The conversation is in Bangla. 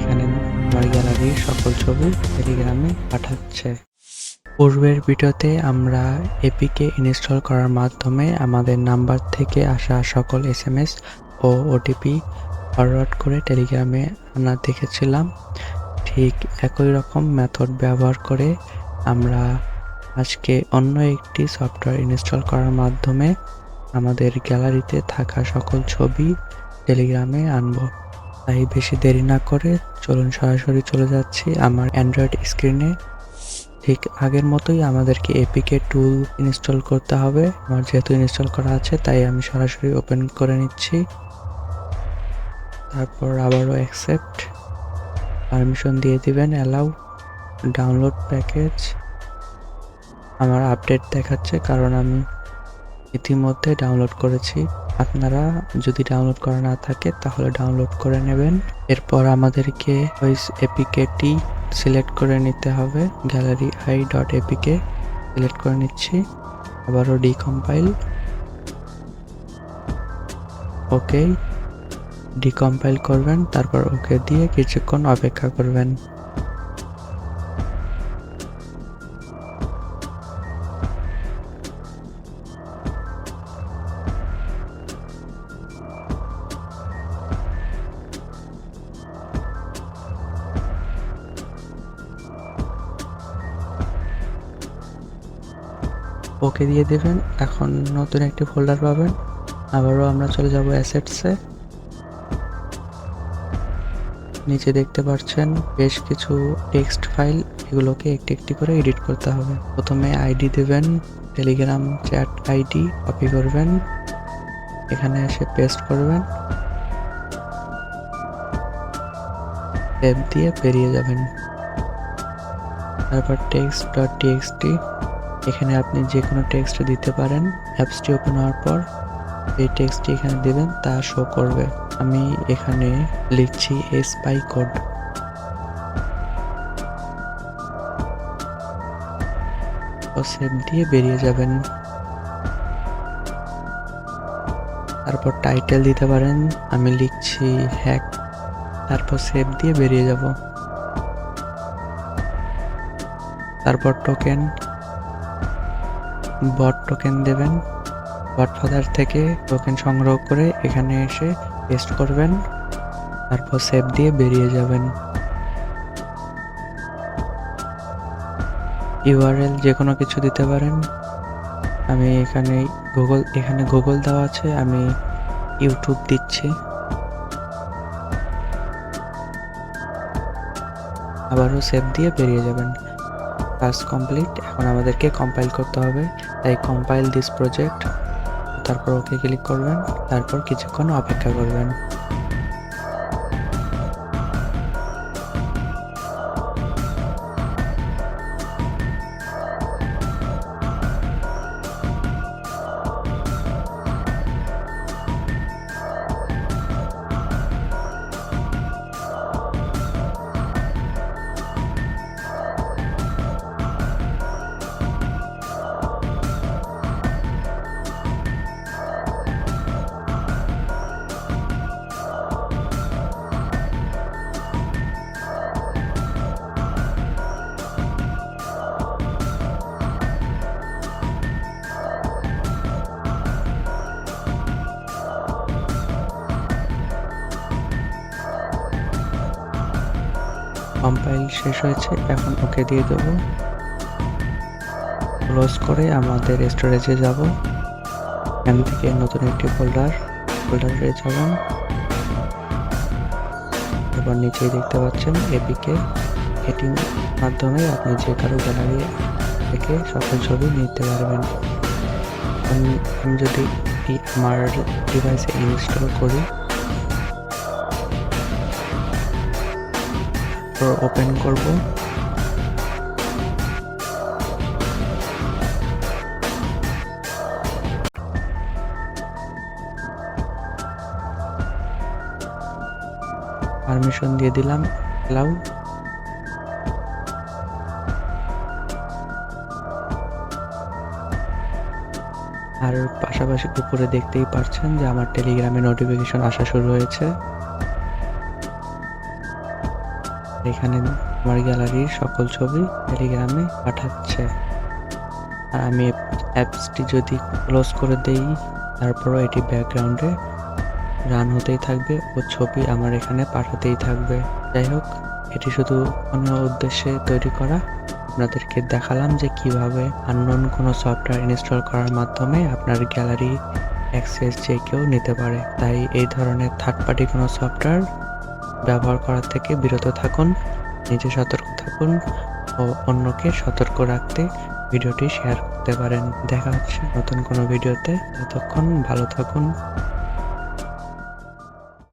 এখানে আমার গ্যালারির সকল ছবি টেলিগ্রামে পাঠাচ্ছে। পূর্বের ভিডিওতে আমরা এপিকে ইনস্টল করার মাধ্যমে আমাদের নাম্বার থেকে আসা সকল এস এম এস ও ওটিপি ফরওয়ার্ড করে টেলিগ্রামে আমরা দেখেছিলাম। ঠিক একই রকম মেথড ব্যবহার করে আমরা আজকে অন্য একটি সফটওয়্যার ইনস্টল করার মাধ্যমে আমাদের গ্যালারিতে থাকা সকল ছবি টেলিগ্রামে আনব। তাই বেশি দেরি না করে চলুন সরাসরি চলে যাচ্ছি আমার অ্যান্ড্রয়েড স্ক্রিনে ঠিক আগের মতোই আমাদেরকে এপিকে টুল ইনস্টল করতে হবে। আমার যেহেতু ইনস্টল করা আছে, তাই আমি সরাসরি ওপেন করে নিচ্ছি। তারপর আবারও অ্যাকসেপ্ট পারমিশন দিয়ে দিবেন অ্যালাউ ডাউনলোড প্যাকেজ আমার আপডেট দেখাচ্ছে, কারণ আমি ইতিমধ্যে ডাউনলোড করেছি। আপনারা যদি ডাউনলোড করা না থাকে, তাহলে ডাউনলোড করে নেবেন। এরপর আমাদেরকে ওই এপিকেটি সিলেক্ট করে নিতে হবে। Gallery I dot APK select করে নিচ্ছি। আবারও ডিকম্পাইল ওকে ডিকম্পাইল করবেন, তারপর ওকে দিয়ে কিছুক্ষণ অপেক্ষা করবেন। ওকে দিয়ে দেবেন। এখন নতুন একটি ফোল্ডার পাবেন। আবারও আমরা চলে যাব অ্যাসেটসে নিচে দেখতে পাচ্ছেন, বেশ কিছু টেক্সট ফাইল এগুলোকে একটি একটি করে এডিট করতে হবে। প্রথমে আইডি দেবেন টেলিগ্রাম চ্যাট আইডি কপি করবেন। এখানে এসে পেস্ট করবেন। দিয়ে বেরিয়ে যাবেন। তারপর টেক্সট ডট টিএক্সটি এখানে আপনি যে কোনো টেক্সট দিতে পারেন অ্যাপসটি ওপেন হওয়ার পর এই টেক্সটটি এখানে দেবেন, তা শো করবে। আমি এখানে লিখছি স্পাই কোড ও সেভ দিয়ে বেরিয়ে যাবেন। তারপর টাইটেল দিতে পারেন, আমি লিখছি হ্যাক তারপর সেভ দিয়ে বেরিয়ে যাব। তারপর টোকেন বট টোকেন দেবেন। বট ফাদার থেকে টোকেন সংগ্রহ করে এখানে এসে পেস্ট করবেন। তারপর সেভ দিয়ে বেরিয়ে যাবেন। ইউআরএল যে কোনো কিছু দিতে পারেন। আমি এখানে গুগল এখানে গুগল দেওয়া আছে, আমি ইউটিউব দিচ্ছি। আবারও সেভ দিয়ে বেরিয়ে যাবেন। কাজ কমপ্লিট এখন আমাদেরকে কম্পাইল করতে হবে। তাই কম্পাইল দিস প্রজেক্ট তারপর ওকে ক্লিক করবেন, তারপর কিছুক্ষণ অপেক্ষা করবেন। কম্পাইল শেষ হয়েছে, এখন ওকে দিয়ে দেবো। ক্লোজ করে আমাদের স্টোরেজে যাব। এখান থেকে নতুন একটি ফোল্ডার ফোল্ডারে যাবেন। এবার নিচেই দেখতে পাচ্ছেন এপিকে এটির মাধ্যমে আপনি যে কারও গ্যালারি থেকে সকল ছবি নিতে পারবেন। আমি যদি আমার ডিভাইসে ইনস্টল করি তারপর ওপেন করব। পারমিশন দিয়ে দিলাম অ্যালাউ আর পাশাপাশি উপরে দেখতেই পারছেন যে আমার টেলিগ্রামে নোটিফিকেশন আসা শুরু হয়েছে। এখানে আমার গ্যালারির সকল ছবি টেলিগ্রামে পাঠাচ্ছে। আর আমি অ্যাপসটি যদি ক্লোজ করে দেই, তারপরও এটি ব্যাকগ্রাউন্ডে রান হতেই থাকবে ও ছবি আমার এখানে পাঠাতেই থাকবে। যাই হোক, এটি শুধু কোনো উদ্দেশ্যে তৈরি করা। আপনাদেরকে দেখালাম যে কীভাবে আননোন কোনো সফটওয়্যার ইনস্টল করার মাধ্যমে আপনার গ্যালারি অ্যাক্সেস যে কেউ নিতে পারে। তাই এই ধরনের থার্ড পার্টি কোনো সফটওয়্যার ব্যবহার করা থেকে বিরত থাকুন, নিজে সতর্ক থাকুন ও অন্যকে সতর্ক রাখতে ভিডিওটি শেয়ার করতে পারেন। দেখা হচ্ছে নতুন কোনো ভিডিওতে। ততক্ষণ ভালো থাকুন।